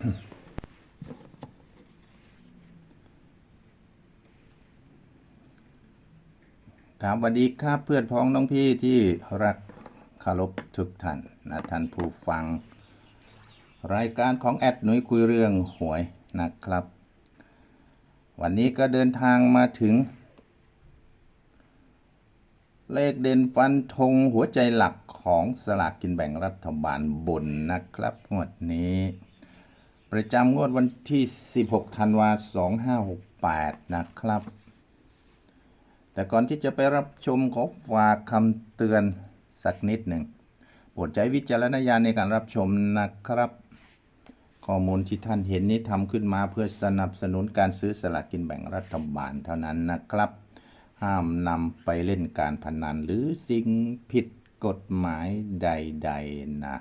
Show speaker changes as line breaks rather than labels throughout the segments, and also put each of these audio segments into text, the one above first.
ครับสวัสดีครับเพื่อนพ้องน้องพี่ที่รักคารพทุกท่านนะท่านผู้ฟัง รายการของแอดหนุ่ยคุยเรื่องหวยนะครับ วันนี้ก็เดินทางมาถึง เลขเด่นฟันธงหัวใจหลักของสลากกินแบ่งรัฐบาลบนนะครับงวดนี้ ประจำงวดวันที่ 16 ธันวาคม2568 นะครับ แต่ก่อนที่จะไปรับชมขอฝากคำเตือนสักนิดหนึ่งโปรดใช้วิจารณญาณในการรับชมนะครับ ข้อมูลที่ท่านเห็นนี้ทำขึ้นมาเพื่อสนับสนุนการซื้อสลากกินแบ่งรัฐบาลเท่านั้นนะครับ ห้ามนำไปเล่นการพนันหรือสิ่งผิดกฎหมายใด ๆ นะ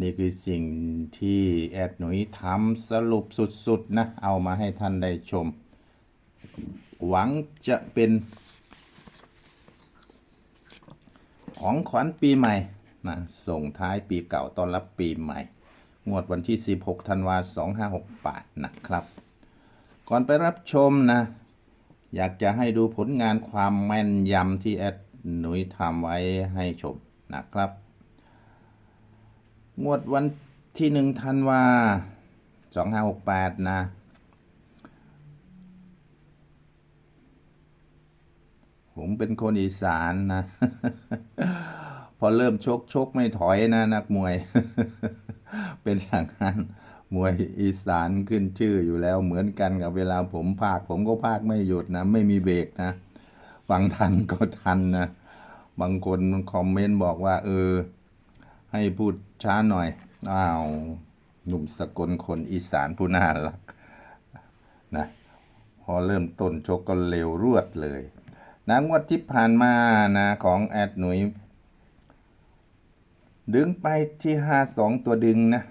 นี่คือสิ่งที่แอดหนุยทำสรุปสุดๆนะ เอามาให้ท่านได้ชม หวังจะเป็น ของขวัญปีใหม่นะส่งท้ายปีเก่าต้อนรับปีใหม่ งวดวันที่ 16ธันวาคม2568 นะครับ ก่อนไปรับชมนะ อยากจะให้ดูผลงานความแม่นยำที่แอดหนุยทำไว้ให้ชมนะครับ งวดวันที่หนึ่งธันวาสองห้าหกแปดนะ ผมเป็นคนอีสานนะ พอเริ่มชกชกไม่ถอยนะ นักมวย เป็นอย่างนั้น มวยอีสานขึ้นชื่ออยู่แล้วเหมือนกันกับเวลาผมพากผมก็พากไม่หยุดนะ ไม่มีเบรกนะ ฟังทันก็ทันนะ บางคนคอมเมนต์บอกว่า เออ ให้พูดช้าหน่อย อ้าว หนุ่มสกลคนอีสานผู้น่ารักนะพอเริ่มต้นชกก็เร็วรวดเลยนะงวดที่ผ่านมานะของแอดหนุยดึงไปที่ห้าสองตัวดึงนะ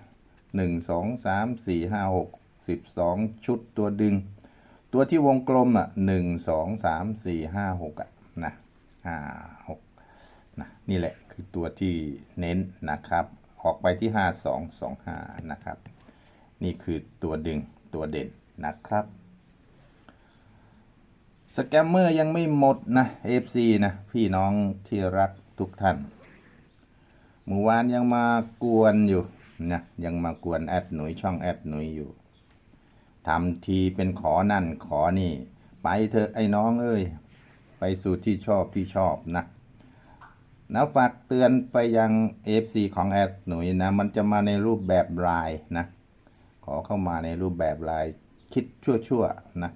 หนึ่งสองสามสี่ห้าหกสิบสองชุดตัวดึง ตัวที่วงกลมอะหนึ่งสองสามสี่ห้าหกอะนะห้าหกนะนี่แหละ คือตัวที่เน้นนะครับ ออกไปที่ห้าสองสองห้านะครับ นี่คือตัวดึงตัวเด่นนะครับสแกมเมอร์ยังไม่หมดนะ FC นะ พี่น้องที่รักทุกท่านเมื่อวานยังมากวนอยู่นะยังมากวนแอดหนุยช่องแอดหนุยอยู่ทำทีเป็นขอนั่นขอนี่ ไปเถอะไอ้น้องเอ้ย ไปสู่ที่ชอบที่ชอบนะ นะฝากเตือนไปยัง FC ของแอดหนุยนะ มันจะมาในรูปแบบลายนะ ขอเข้ามาในรูปแบบลายคิดชั่วๆนะ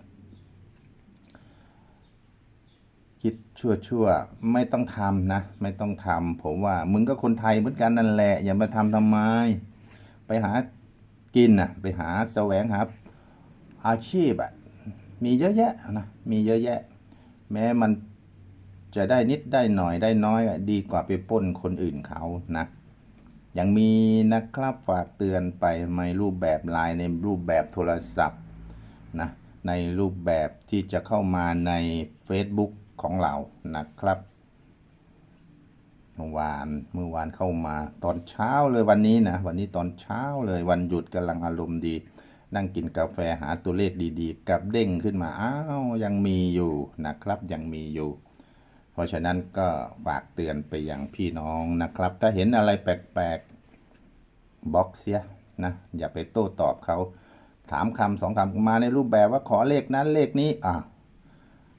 คิดชั่วชั่วๆไม่ต้องทำนะ ไม่ต้องทำผมว่ามึงก็คนไทยเหมือนกันนั่นแหละ อย่ามาทำทำไม ไปหากินนะไปหาแสวงหาอาชีพอะมีเยอะแยะนะ มีเยอะแยะ แม้มัน จะได้นิดได้หน่อยได้น้อยดีกว่าไปป้นคนอื่นเขานะยังมีนะครับฝากเตือนไปในรูปแบบไลน์ในรูปแบบโทรศัพท์นะในรูปแบบที่จะเข้ามาใน Facebook ของเรานะครับเมื่อวานเมื่อวานเข้ามาตอนเช้าเลยวันนี้นะวันนี้ตอนเช้าเลยวันหยุดกำลังอารมณ์ดี นั่งกินกาแฟหาตัวเลขดีๆ กับเด้งขึ้นมาอ้าวยังมีอยู่นะครับยังมีอยู่ เพราะฉะนั้นก็ฝากเตือนไปยังพี่น้องนะครับ ถ้าเห็นอะไรแปลกๆบล็อกเสียนะอย่าไปโต้ตอบเขาถามคำสองคำมาในรูปแบบว่าขอเลขนั้นเลขนี้อะ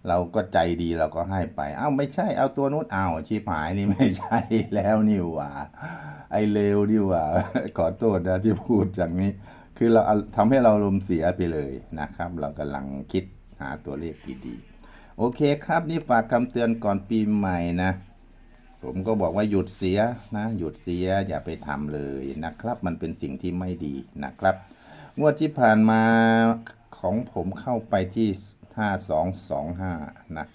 เราก็ใจดีเราก็ให้ไป เอ้าไม่ใช่ เอาตัวนู้นอ้าวชีพหายนี่ไม่ใช่แล้วนี่หว่า ไอเลวนี่หว่า ขอโทษนะที่พูดอย่างนี้ คือเราทำให้เราลมเสียไปเลยนะครับ เรากำลังคิดหาตัวเลขดีๆ โอเคครับนี่ฝากคำเตือนก่อนปีใหม่นะ ผมก็บอกว่าหยุดเสียนะ หยุดเสียอย่าไปทำเลยนะครับ มันเป็นสิ่งที่ไม่ดีนะครับ งวดที่ผ่านมาของผมเข้าไปที่ห้าสองสองห้านะ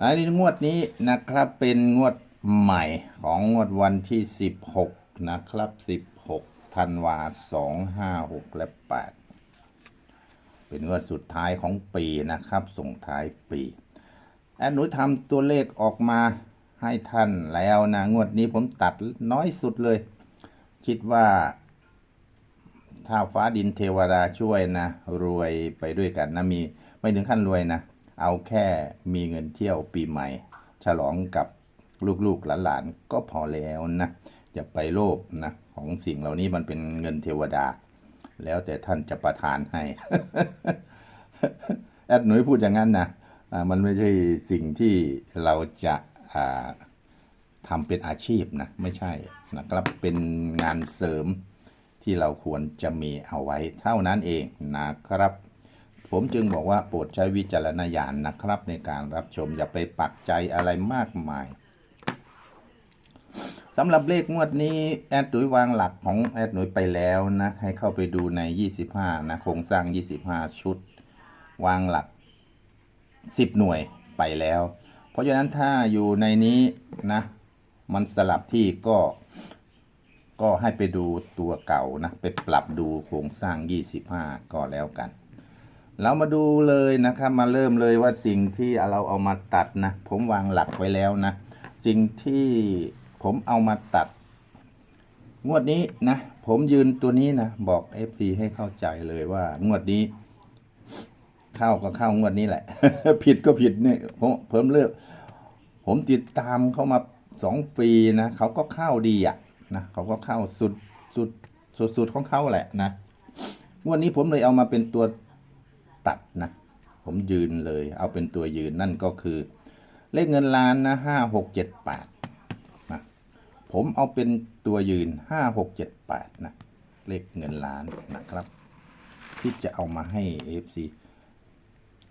อันนี้งวดนี้นะครับเป็นงวดใหม่ของงวดวันที่สิบหกนะครับสิบหกธันวาสองห้าหกและแปด เป็นงวดสุดท้ายของปีนะครับ ส่งท้ายปีแอนหนูทำตัวเลขออกมาให้ท่านแล้วนะงวดนี้ผมตัดน้อยสุดเลย คิดว่า ถ้าฟ้าดินเทวดาช่วยนะ รวยไปด้วยกันนะมีไม่ถึงขั้นรวยนะ เอาแค่มีเงินเที่ยวปีใหม่ ฉลองกับลูกๆหลานๆก็พอแล้วนะอย่าไปโลภนะ ของสิ่งเหล่านี้มันเป็นเงินเทวดา แล้วแต่ท่านจะประทานให้แอดหนุ่ยพูดอย่างนั้นนะมันไม่ใช่สิ่งที่เราจะทำเป็นอาชีพนะ ไม่ใช่นะครับเป็นงานเสริมที่เราควรจะมีเอาไว้เท่านั้นเองนะครับ ผมจึงบอกว่าโปรดใช้วิจารณญาณนะครับ ในการรับชมอย่าไปปักใจอะไรมากมาย สำหรับเลขงวดนี้แอดหนุยวางหลักของแอดหนุยไปแล้วนะให้เข้าไปดูใน 25 นะโครงสร้าง 25 ชุด วางหลัก 10 หน่วยไปแล้ว เพราะฉะนั้นถ้าอยู่ในนี้นะ มันสลับที่ก็ก็ให้ไปดูตัวเก่านะ ไปปรับดูโครงสร้าง 25 ก็แล้วกัน เรามาดูเลยนะครับ มาเริ่มเลยว่าสิ่งที่เราเอามาตัดนะ ผมวางหลักไว้แล้วนะ สิ่งที่ ผมเอามาตัด งวดนี้นะ ผมยืนตัวนี้นะ บอก FC ให้เข้าใจเลยว่า งวดนี้ เข้าก็เข้างวดนี้แหละ ผิดก็ผิดเนี่ยผมเพิ่มเลือก ผมติดตามเขามาสองปีนะเขาก็เข้าดีอะนะเขาก็เข้าสุดสุดสุดสุดของเขาแหละนะงวดนี้ผมเลยเอามาเป็นตัวตัดนะผมยืนเลย เอาเป็นตัวยืนนั่นก็คือ เลขเงินล้านนะห้าหกเจ็ดแปด ผมเอาเป็นตัวยืนห้าหกเจ็ดแปดนะ เลขเงินล้านนะครับ ที่จะเอามาให้เอฟซี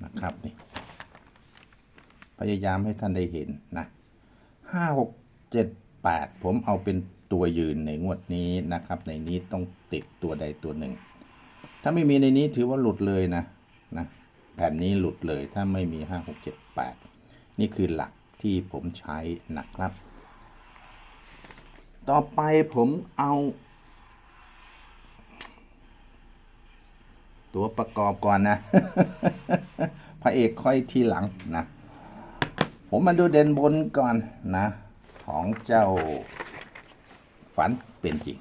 นะครับนี่พยายามให้ท่านได้เห็นนะห้าหกเจ็ดแปดผมเอาเป็นตัวยืนในงวดนี้นะครับ ในนี้ต้องติดตัวใดตัวหนึ่ง ถ้าไม่มีในนี้ถือว่าหลุดเลยนะนะแผ่นนี้หลุดเลยถ้าไม่มีห้าหกเจ็ดแปดนี่คือหลักที่ผมใช้นะครับ ต่อไปผมเอา ตัวประกอบก่อนนะ พระเอกค่อยทีหลังนะ ผมมาดูเด่นบนก่อนนะ ของเจ้าฝันเป็นจริง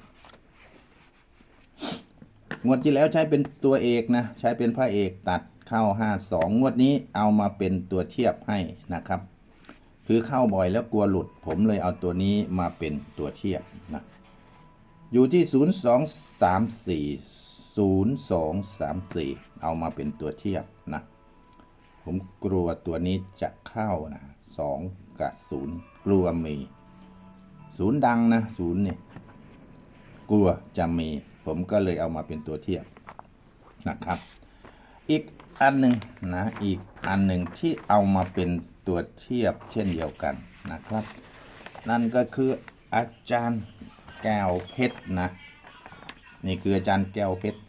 งวดที่แล้วใช้เป็นตัวเอกนะ ใช้เป็นพระเอกตัดเข้าห้าสองงวดนี้เอามาเป็นตัวเทียบให้นะครับ คือเข้าบ่อยแล้วกลัวหลุด ผมเลยเอาตัวนี้มาเป็นตัวเทียบนะอยู่ที่ 0 2 3 4 0 2 3 4 เอามาเป็นตัวเทียบนะ ผมกลัวตัวนี้จะเข้านะสองกับศูนย์กลัวมีศูนย์ดังนะศูนย์เนี่ยกลัวจะมี ผมก็เลยเอามาเป็นตัวเทียบนะครับ อีกอันหนึ่งนะ อีกอันหนึ่งที่เอามาเป็น ตัวเทียบเช่นเดียวกันนะครับ นั่นก็คืออาจารย์แก้วเพชรนะนี่คืออาจารย์แก้วเพชร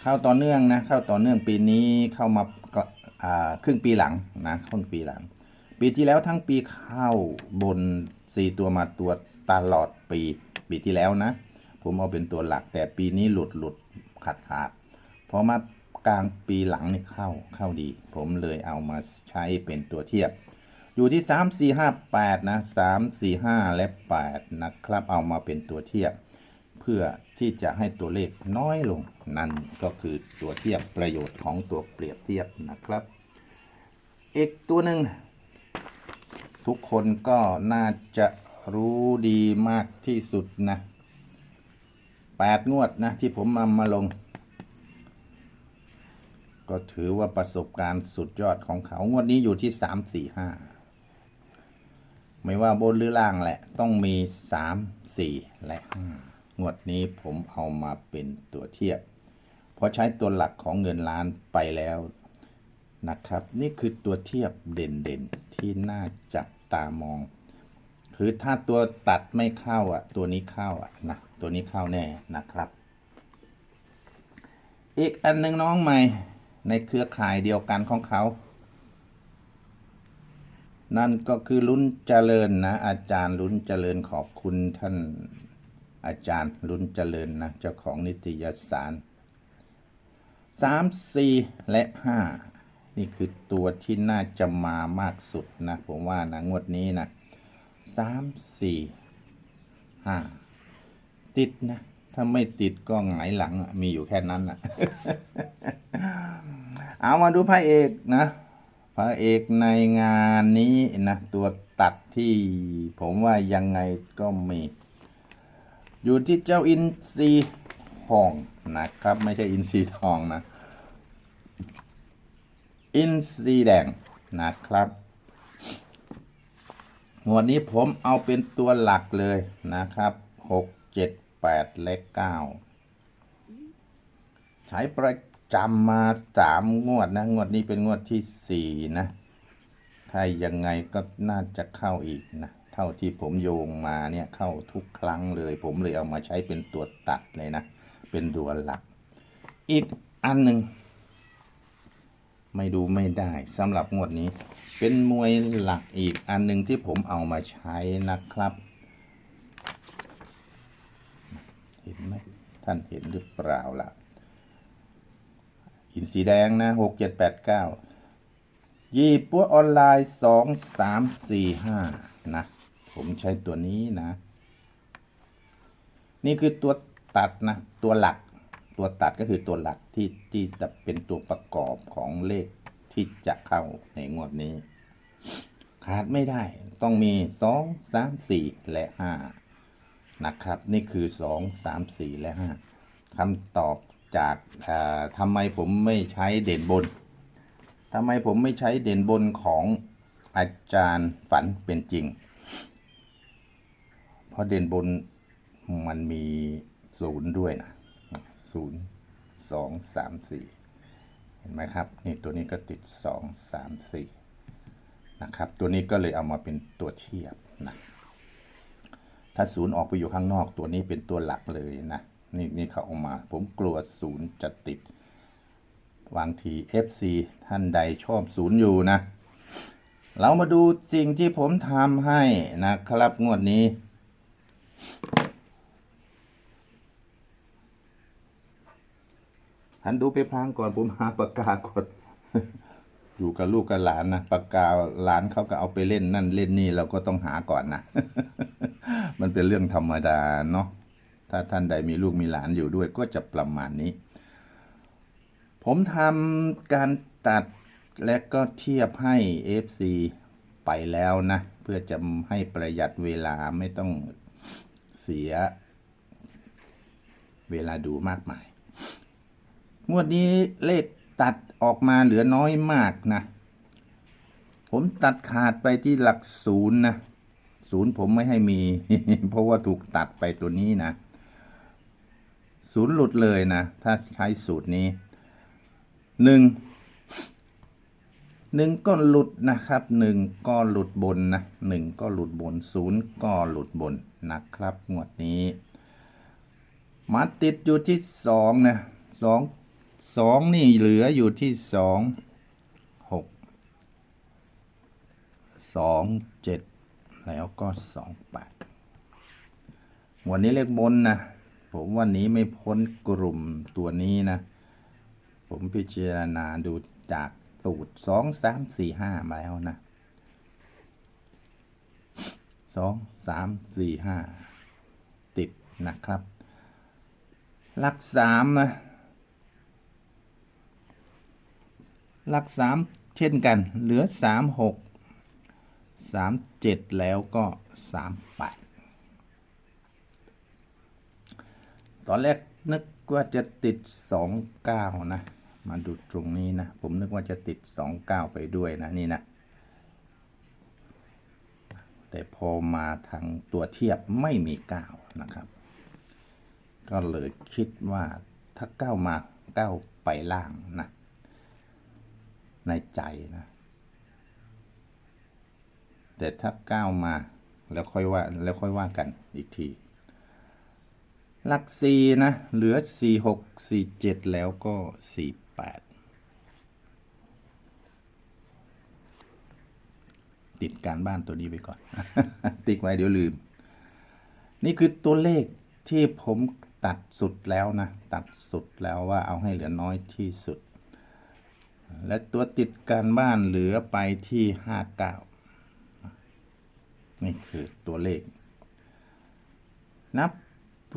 เข้าต่อเนื่องนะเข้าต่อเนื่องปีนี้เข้ามาก็อ่าครึ่งปีหลังนะครึ่งปีหลัง ปีที่แล้วทั้งปีเข้าบนสี่ตัวมาตัวตลอดปีปีที่แล้วนะ ผมเอาเป็นตัวหลักแต่ปีนี้หลุดหลุดขาดขาดพอมา กลางปีหลังนี่เข้าเข้าดี ผมเลยเอามาใช้เป็นตัวเทียบ อยู่ที่สามสี่ห้าแปดนะสามสี่ห้าและแปดนะครับ เอามาเป็นตัวเทียบ เพื่อที่จะให้ตัวเลขน้อยลง นั่นก็คือตัวเทียบประโยชน์ของตัวเปรียบเทียบนะครับ อีกตัวหนึ่งทุกคนก็น่าจะรู้ดีมากที่สุดนะแปดงวดนะที่ผมมามาลง ก็ถือว่าประสบการณ์สุดยอดของเขา งวดนี้อยู่ที่สามสี่ห้า ไม่ว่าบนหรือล่างแหละ ต้องมีสามสี่และห้างวดนี้ผมเอามาเป็นตัวเทียบ เพราะใช้ตัวหลักของเงินล้านไปแล้วนะครับ นี่คือตัวเทียบเด่นๆ ที่น่าจับตามอง คือถ้าตัวตัดไม่เข้าอะ ตัวนี้เข้าอะนะ ตัวนี้เข้าแน่นะครับ อีกอันหนึ่งน้องใหม่ ในเครือข่ายเดียวกันของเขา นั่นก็คือลุ้นเจริญนะ อาจารย์ลุ้นเจริญขอบคุณท่านอาจารย์ลุ้นเจริญนะเจ้าของนิตยสารสามสี่และห้านี่คือตัวที่น่าจะมามากสุดนะ ผมว่านะงวดนี้นะสามสี่ห้าติดนะ ถ้าไม่ติดก็หงายหลังมีอยู่แค่นั้นอะ เอามาดูพระเอกนะพระเอกในงานนี้นะ ตัวตัดที่ผมว่ายังไงก็มี อยู่ที่เจ้าอินทรีทองนะครับ ไม่ใช่อินทรีทองนะ อินทรีแดงนะครับหมวดนี้ผมเอาเป็นตัวหลักเลยนะครับหกเจ็ดแปดและเก้าใช้ประ จำมาสามงวดนะ งวดนี้เป็นงวดที่สี่นะ ถ้ายังไงก็น่าจะเข้าอีกนะ เท่าที่ผมโยงมาเนี่ยเข้าทุกครั้งเลย ผมเลยเอามาใช้เป็นตัวตัดเลยนะ เป็นตัวหลัก อีกอันหนึ่งไม่ดูไม่ได้สำหรับงวดนี้ เป็นมวยหลักอีกอันหนึ่งที่ผมเอามาใช้นะครับ เห็นไหมท่านเห็นหรือเปล่าล่ะ หินสีแดงนะหกเจ็ดแปดเก้ายี่ปัวออนไลน์สองสามสี่ห้านะ ผมใช้ตัวนี้นะ นี่คือตัวตัดนะ ตัวหลัก ตัวตัดก็คือตัวหลักที่ที่จะเป็นตัวประกอบของเลขที่จะเข้าในงวดนี้ ขาดไม่ได้ต้องมีสองสามสี่และห้านะครับ นี่คือสองสามสี่และห้าคำตอบ จากเอ่อทำไมผมไม่ใช้เด่นบนทำไมผมไม่ใช้เด่นบนของอาจารย์ฝันเป็นจริง เพราะเด่นบนมันมีศูนย์ด้วยนะศูนย์สองสามสี่เห็นไหมครับ นี่ตัวนี้ก็ติดสองสามสี่นะครับ ตัวนี้ก็เลยเอามาเป็นตัวเทียบนะ ถ้าศูนย์ออกไปอยู่ข้างนอกตัวนี้เป็นตัวหลักเลยนะ นี่นี่เขาออกมา ผมกลัวศูนย์จะติดบางที FC ท่านใดชอบศูนย์อยู่นะ เรามาดูสิ่งที่ผมทำให้นะครับงวดนี้ ท่านดูไปพลางก่อนผมหาปากกาก่อนอยู่กับลูกกับหลานนะปากกาหลานเขาก็เอาไปเล่นนั่นเล่นนี่เราก็ต้องหาก่อนนะ มันเป็นเรื่องธรรมดาเนาะ ถ้าท่านใดมีลูกมีหลานอยู่ด้วยก็จะประมาณนี้ ผมทำการตัดและก็เทียบให้ FC ไปแล้วนะ เพื่อจะให้ประหยัดเวลาไม่ต้องเสียเวลาดูมากมาย งวดนี้เลขตัดออกมาเหลือน้อยมากนะ ผมตัดขาดไปที่หลักศูนย์นะ ศูนย์ผมไม่ให้มี เพราะว่าถูกตัดไปตัวนี้นะ ศูนย์หลุดเลยนะ ถ้าใช้สูตรนี้หนึ่งหนึ่งก็หลุดนะครับหนึ่งก็หลุดบนนะหนึ่งก็หลุดบนศูนย์ก็หลุดบนนะครับงวดนี้มาติดอยู่ที่สองนะสองสองนี่เหลืออยู่ที่สองหกสองเจ็ดแล้วก็สองแปดวันนี้เลขบนนะ ผมวันนี้ไม่พ้นกลุ่มตัวนี้นะ ผมพิจารณาดูจากสูตรสองสามสี่ห้ามาแล้วนะสองสามสี่ห้าติดนะครับหลักสามนะหลักสามเช่นกัน เหลือสามหกสามเจ็ดแล้วก็สามแปด ตอนแรกนึกว่าจะติดสองเก้านะ มาดูตรงนี้นะ ผมนึกว่าจะติดสองเก้าไปด้วยนะนี่นะ แต่พอมาทางตัวเทียบไม่มีเก้านะครับ ก็เลยคิดว่าถ้าเก้ามาเก้าไปล่างนะ ในใจนะ แต่ถ้าก้ามาแล้วค่อยว่าแล้วค่อยว่ากันอีกที หลักสี่นะ เหลือสี่หกสี่เจ็ดแล้วก็สี่แปดติดการบ้านตัวนี้ไปก่อน ติ๊กไว้เดี๋ยวลืม นี่คือตัวเลขที่ผมตัดสุดแล้วนะ ตัดสุดแล้วว่าเอาให้เหลือน้อยที่สุด และตัวติดการบ้านเหลือไปที่ห้าเก้านี่คือตัวเลข นับ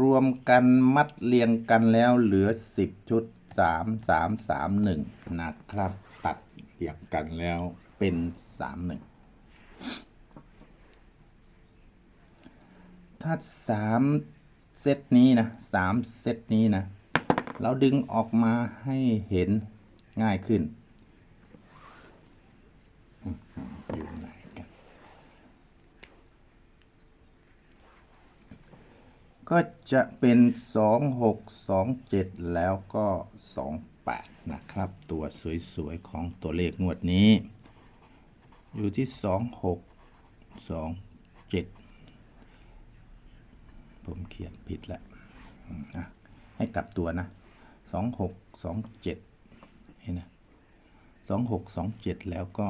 รวมกันมัดเรียงกันแล้วเหลือสิบชุดสามสามสามหนึ่งนะครับ ตัดเรียงกันแล้วเป็นสามหนึ่งถ้าสามเซตนี้นะสามเซตนี้นะ เราดึงออกมาให้เห็นง่ายขึ้นอืมอยู่ไหน ก็จะเป็น 2627 แล้วก็ 28 นะครับ ตัวสวยๆ ของตัวเลขงวดนี้ อยู่ที่ 2627 ผมเขียนผิดแล้วให้กลับตัวนะ 2627 เห็นนะ 2627 แล้วก็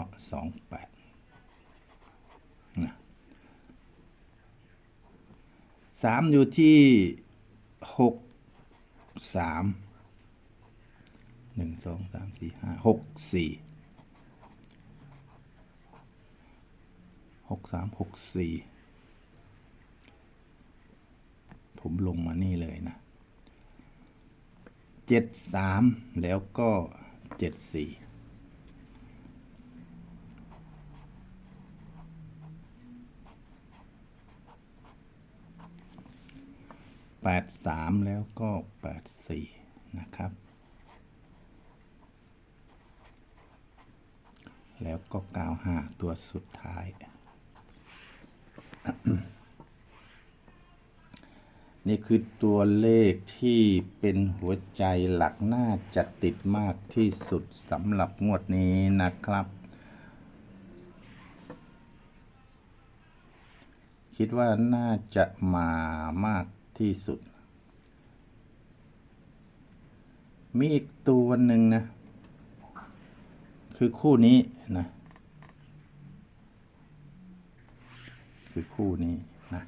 28 สามอยู่ที่หกสามหนึ่งสองสามสี่ห้าหกสี่หกสามหกสี่ผมลงมานี่เลยนะเจ็ดสามแล้วก็เจ็ดสี่ แปดสามแล้วก็แปดสี่นะครับ แล้วก็เก้าห้าตัวสุดท้าย นี่คือตัวเลขที่เป็นหัวใจหลักน่าจะติดมากที่สุดสำหรับงวดนี้นะครับคิดว่าน่าจะมามาก ที่สุด มีอีกตัวหนึ่งนะ คือคู่นี้นะ คือคู่นี้นะ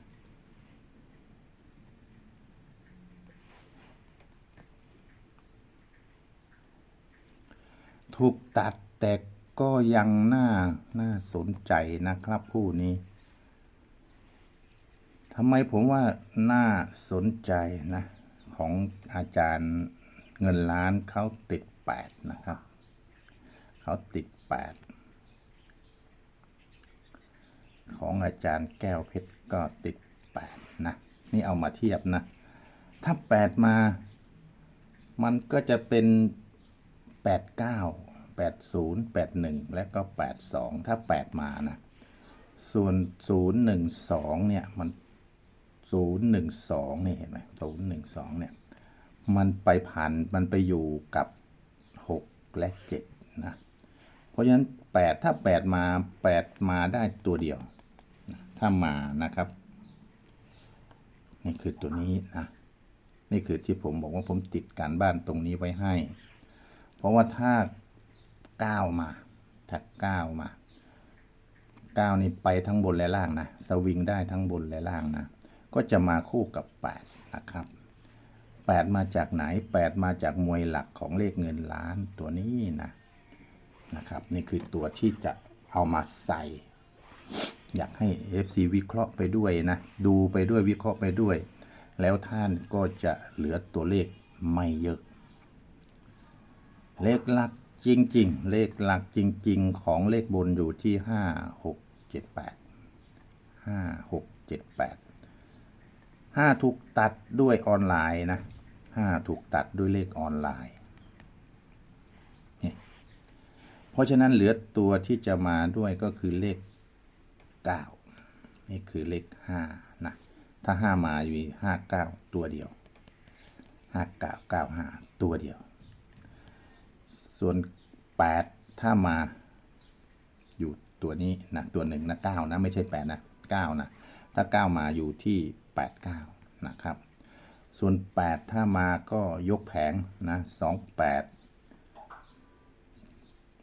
ถูกตัดแต่ก็ยังน่าน่าสนใจนะครับคู่นี้ ทำไมผมว่าน่าสนใจนะ ของอาจารย์เงินล้านเขาติดแปดนะครับ เขาติดแปดของอาจารย์แก้วเพชรก็ติดแปดนะ นี่เอามาเทียบนะ ถ้าแปดมา มันก็จะเป็นแปดเก้าแปดศูนย์แปดหนึ่งและก็แปดสองถ้าแปดมานะ ส่วนศูนย์หนึ่งสองเนี่ย มัน ศูนย์หนึ่งสองนี่เห็นไหมศูนย์หนึ่งสองเนี่ยมันไปผ่านมันไปอยู่กับหกและเจ็ดนะเพราะฉะนั้นแปดถ้าแปดมาแปดมาได้ตัวเดียว ถ้ามานะครับ นี่คือตัวนี้นะนี่คือที่ผมบอกว่าผมติดการบ้านตรงนี้ไว้ให้ เพราะว่าถ้าเก้ามาถ้าเก้ามาเก้านี่ไปทั้งบนและล่างนะ สวิงได้ทั้งบนและล่างนะ ก็จะมาคู่กับแปดนะครับแปดมาจากไหนแปดมาจากมวยหลักของเลขเงินล้านตัวนี้นะนะครับ นี่คือตัวที่จะเอามาใส่ อยากให้ FC วิเคราะห์ไปด้วยนะ ดูไปด้วยวิเคราะห์ไปด้วย แล้วท่านก็จะเหลือตัวเลขไม่เยอะ เลขหลักจริง ๆ เลขหลักจริง ๆ ของเลขบนอยู่ที่ห้าหกเจ็ดแห้าหกเจ็ดแปดห้าถูกตัดด้วยออนไลน์นะห้าถูกตัดด้วยเลขออนไลน์นี่เพราะฉะนั้นเหลือตัวที่จะมาด้วยก็คือเลขเก้านี่คือเลขห้านะ ถ้าห้ามาอยู่ห้าเก้าตัวเดียวห้าเก้าเก้าห้าตัวเดียว ส่วนแปดถ้ามาอยู่ตัวนี้นะ ตัวหนึ่งนะเก้านะ ไม่ใช่แปดนะเก้านะ ถ้าเก้ามาอยู่ที่ แปดเก้านะครับ ส่วนแปดถ้ามาก็ยกแผงนะสองแปด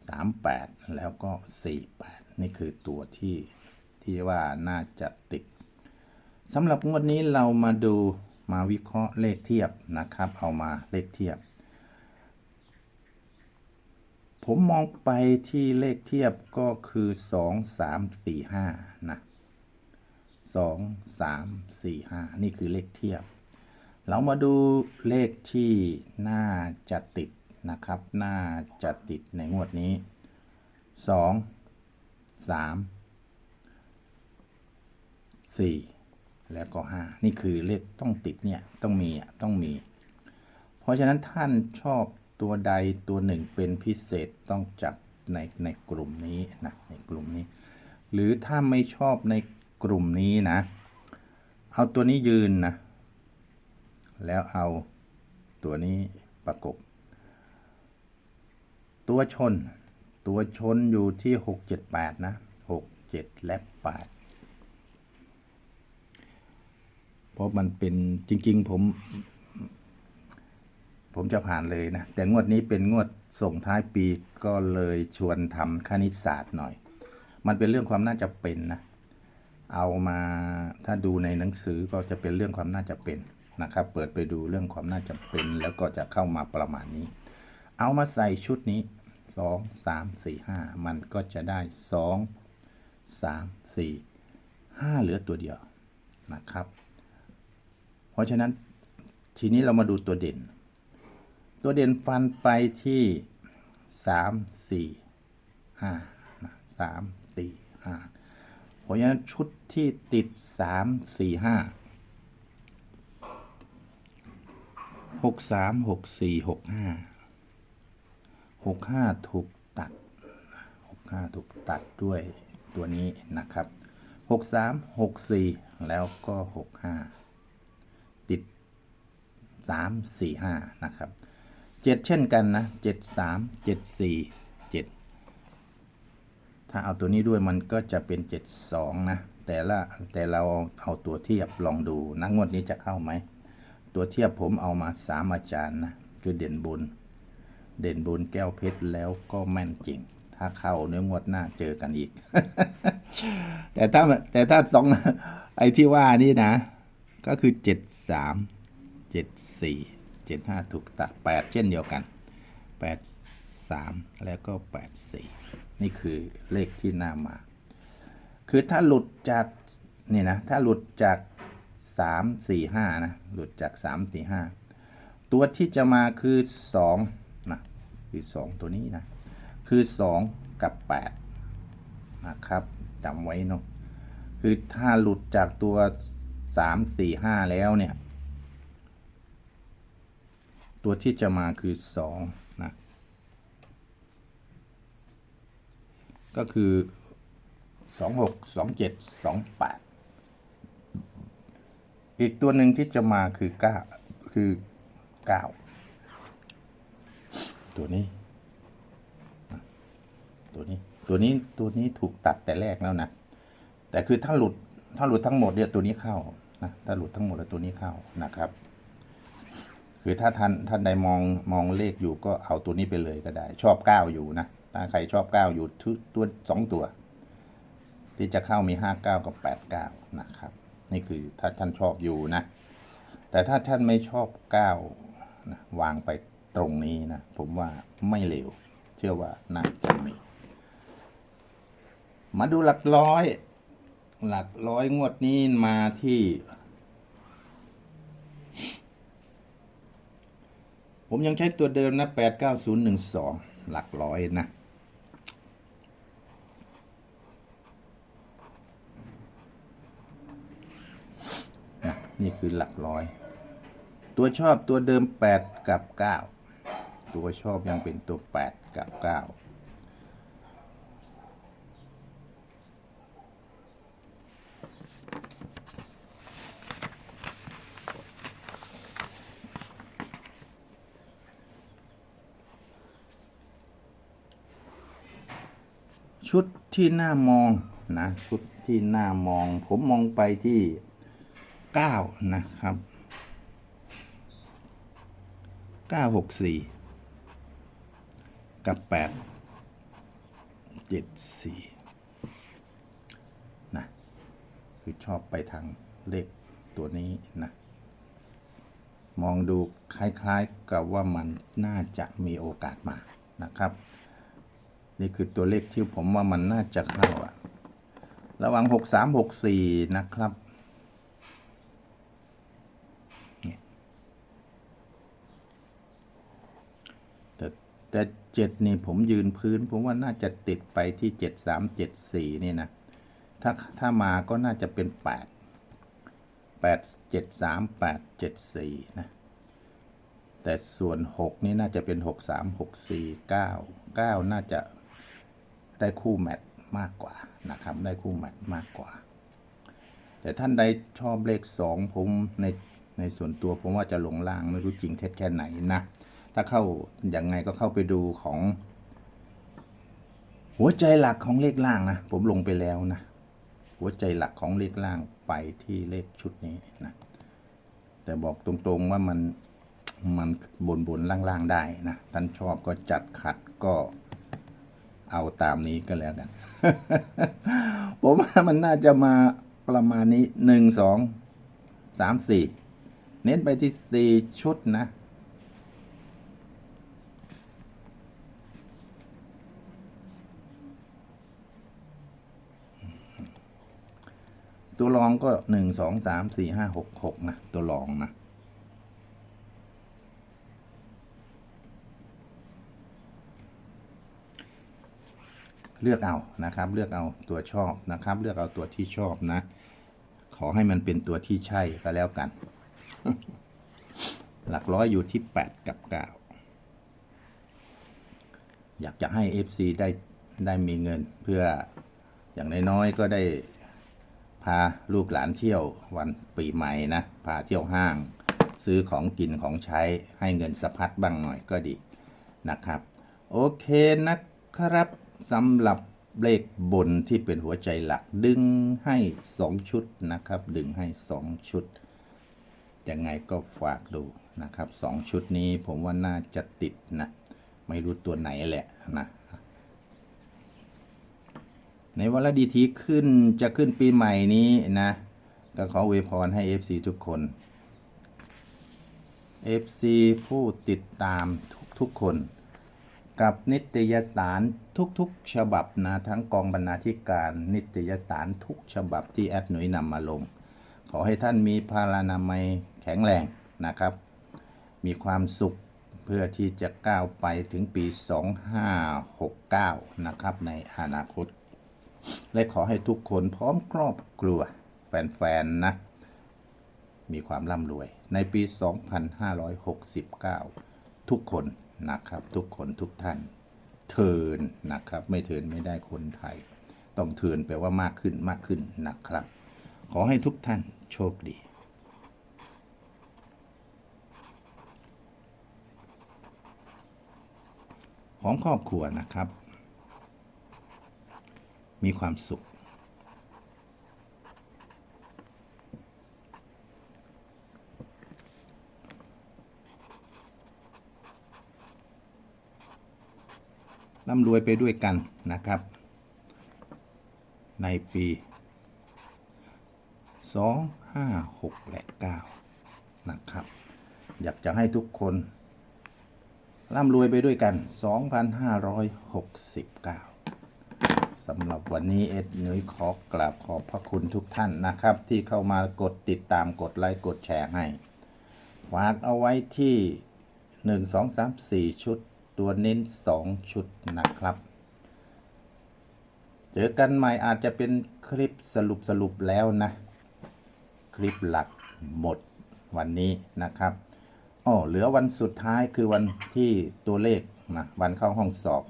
สามแปดแล้วก็สี่แปดนี่คือตัวที่ที่ว่าน่าจะติดสำหรับงวดนี้เรามาดูมาวิเคราะห์เลขเทียบนะครับ เอามาเลขเทียบ ผมมองไปที่เลขเทียบก็คือสองสามสี่ห้านะ สองสามสี่ห้านี่คือเลขเทียบ เรามาดูเลขที่น่าจะติดนะครับ น่าจะติดในงวดนี้สองสามสี่แล้วก็ห้านี่คือเลขต้องติดเนี่ย ต้องมีอะต้องมี เพราะฉะนั้นท่านชอบตัวใดตัวหนึ่งเป็นพิเศษต้องจับในในกลุ่มนี้นะในกลุ่มนี้ หรือถ้าไม่ชอบใน กลุ่มนี้นะ เอาตัวนี้ยืนนะ แล้วเอาตัวนี้ประกบ ตัวชน ตัวชนอยู่ที่หกเจ็ดแปดนะหกเจ็ดและแปดเพราะมันเป็นจริง ๆ ผม ผมจะผ่านเลยนะ แต่งวดนี้เป็นงวดส่งท้ายปีก็เลยชวนทำคณิตศาสตร์หน่อย มันเป็นเรื่องความน่าจะเป็นนะ เอามาถ้าดูในหนังสือก็จะเป็นเรื่องความน่าจะเป็นนะครับ เปิดไปดูเรื่องความน่าจะเป็น แล้วก็จะเข้ามาประมาณนี้ เอามาใส่ชุดนี้ 2 3 4 5 มันก็จะได้ 2 3 4 5 เหลือตัวเดียวนะครับ เพราะฉะนั้นทีนี้เรามาดูตัวเด่น ตัวเด่นฟันไปที่ 3 4 5 3 4 5 ราะฉะนั้นชุดที่ติดสามสี่ห้าหกสามหกสี่หกห้าหกห้าถูกตัดหกห้าถูกตัดด้วยตัวนี้นะครับหกสามหกสี่แล้วก็หกห้าติดสามสี่ห้านะครับเจ็ดเช่นกันนะเจ็ดสามเจ็ดสี่ ถ้าเอาตัวนี้ด้วยมันก็จะเป็นเจ็ดสองนะ แต่ละแต่เราเอาตัวเทียบลองดูนะงวดนี้จะเข้าไหม ตัวเทียบผมเอามาสามอาจารย์นะ คือเด่นบุญ เด่นบุญแก้วเพชรแล้วก็แม่นจริง ถ้าเข้าเนื้องวดหน้าเจอกันอีก แต่ถ้าแต่ถ้าสองไอ้ที่ว่านี่นะ ก็คือเจ็ดสามเจ็ดสี่เจ็ดห้าถูกตัดแปดเช่นเดียวกันแปดสามแล้วก็แปดสี่ นี่คือเลขที่น่ามา คือถ้าหลุดจากนี่นะถ้าหลุดจากสามสี่ห้านะหลุดจากสามสี่ห้าตัวที่จะมาคือสองนะคือสองตัวนี้นะคือสองกับแปดนะครับจำไว้เนาะคือถ้าหลุดจากตัวสามสี่ห้าแล้วเนี่ย ตัวที่จะมาคือสองนะ ก็คือสองหกสองเจ็ดสองแปดอีกตัวหนึ่งที่จะมาคือเก้าคือเก้าตัวนี้ ตัวนี้ตัวนี้ตัวนี้ถูกตัดแต่แรกแล้วนะ แต่คือถ้าหลุดถ้าหลุดทั้งหมดเนี่ยตัวนี้เข้านะถ้าหลุดทั้งหมดแล้วตัวนี้เข้านะครับ คือถ้าท่านท่านใดมองมองเลขอยู่ก็เอาตัวนี้ไปเลยก็ได้ ชอบเก้าอยู่นะ ถ้าใครชอบเก้าอยู่ทุกตัวสองตัว ที่จะเข้ามีห้าเก้ากับแปดเก้านะครับ นี่คือถ้าท่านชอบอยู่นะ แต่ถ้าท่านไม่ชอบเก้านะวางไปตรงนี้นะ ผมว่าไม่เร็วเชื่อว่าน่าจะมีมาดูหลักร้อย หลักร้อยงวดนี้มาที่ ผมยังใช้ตัวเดิมนะแปดเก้าศูนย์หนึ่งสองหลักร้อยนะ นี่คือหลักร้อย ตัวชอบตัวเดิมแปดกับเก้าตัวชอบยังเป็นตัวแปดกับเก้าชุดที่น่ามองนะชุดที่น่ามอง ผมมองไปที่ เก้านะครับเก้าหกสี่กับแปดเจ็ดสี่นะคือชอบไปทางเลขตัวนี้นะ มองดูคล้ายๆกับว่ามันน่าจะมีโอกาสมานะครับ นี่คือตัวเลขที่ผมว่ามันน่าจะเข้าอะระหว่างหกสามหกสี่นะครับ แต่เจ็ดนี่ผมยืนพื้น ผมว่าน่าจะติดไปที่เจ็ดสามเจ็ดสี่นี่นะ ถ้าถ้ามาก็น่าจะเป็นแปดแปดเจ็ดสามแปดเจ็ดสี่นะ แต่ส่วนหกนี่น่าจะเป็นหกสามหกสี่เก้าเก้าน่าจะได้คู่แมทมากกว่านะครับ ได้คู่แมทมากกว่า แต่ท่านใดชอบเลขสองผมในในส่วนตัวผมว่าจะลงล่างไม่รู้จริงเท็จแค่ไหนนะ ถ้าเข้าอย่างไงก็เข้าไปดูของ หัวใจหลักของเลขล่างนะ ผมลงไปแล้วนะ หัวใจหลักของเลขล่างไปที่เลขชุดนี้นะ แต่บอกตรงๆว่ามันมันบนบนๆล่างๆได้นะ ท่านชอบก็จัดขัดก็เอาตามนี้ก็แล้วกัน ผมว่ามันน่าจะมาประมาณนี้หนึ่งสองสามสี่เน้นไปที่สี่ชุดนะ ตัวรองก็หนึ่งสองสามสี่ห้าหกหกนะ ตัวรองนะ เลือกเอานะครับ เลือกเอาตัวชอบนะครับ เลือกเอาตัวที่ชอบนะ ขอให้มันเป็นตัวที่ใช่ก็แล้วกัน หลักร้อยอยู่ที่แปดกับเก้าอยากจะให้ FC ได้ได้มีเงินเพื่ออย่างน้อยๆก็ได้ พาลูกหลานเที่ยววันปีใหม่นะ พาเที่ยวห้าง ซื้อของกินของใช้ให้เงินสะพัดบ้างหน่อยก็ดีนะครับ โอเคนะครับสำหรับเลขบนที่เป็นหัวใจหลัก ดึงให้สองชุดนะครับ ดึงให้สองชุด ยังไงก็ฝากดูนะครับสองชุดนี้ผมว่าน่าจะติดนะ ไม่รู้ตัวไหนแหละนะ ในวันละดีทีขึ้นจะขึ้นปีใหม่นี้นะ ก็ขออวยพรให้ FC ทุกคน FC ผู้ติดตามทุกๆคน กับนิตยสารทุกๆ ฉบับนะ ทั้งกองบรรณาธิการนิตยสารทุกฉบับที่แอดหนุยนำมาลง ขอให้ท่านมีพารานามัยแข็งแรงนะครับ มีความสุขเพื่อที่จะก้าวไปถึงปี 2569 นะครับ ในอนาคต และขอให้ทุกคนพร้อมครอบครัวแฟนๆนะ มีความร่ำรวย ในปี 2569 ทุกคนนะครับ ทุกคนทุกท่าน เทินนะครับ ไม่เทินไม่ได้คนไทย ต้องเทินแปลว่ามากขึ้นมากขึ้นนะครับ ขอให้ทุกท่านโชคดีของครอบครัวนะครับ มีความสุข ร่ำรวยไปด้วยกันนะครับ ในปี 2 5 6 และ 9 นะครับ อยากจะให้ทุกคนร่ำรวยไปด้วยกัน 2,569 สำหรับวันนี้เอ็ดนุ้ยขอกราบขอบพระคุณทุกท่านนะครับ ที่เข้ามากดติดตามกดไลค์กดแชร์ให้ฝากเอาไว้ที่ 1 2 3 4 ชุด ตัวเน้น 2 ชุดนะครับ เจอกันใหม่อาจจะเป็นคลิปสรุปสรุปแล้วนะ คลิปหลักหมดวันนี้นะครับอ๋อเหลือวันสุดท้ายคือวันที่ตัวเลขนะวันเข้าห้องสอบ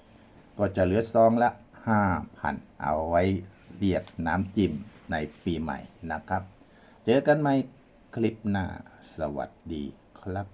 ก็จะเหลือซองละ 5,000 เอาไว้เรียกน้ำจิ้มในปีใหม่นะครับ เจอกันใหม่คลิปหน้า สวัสดีครับ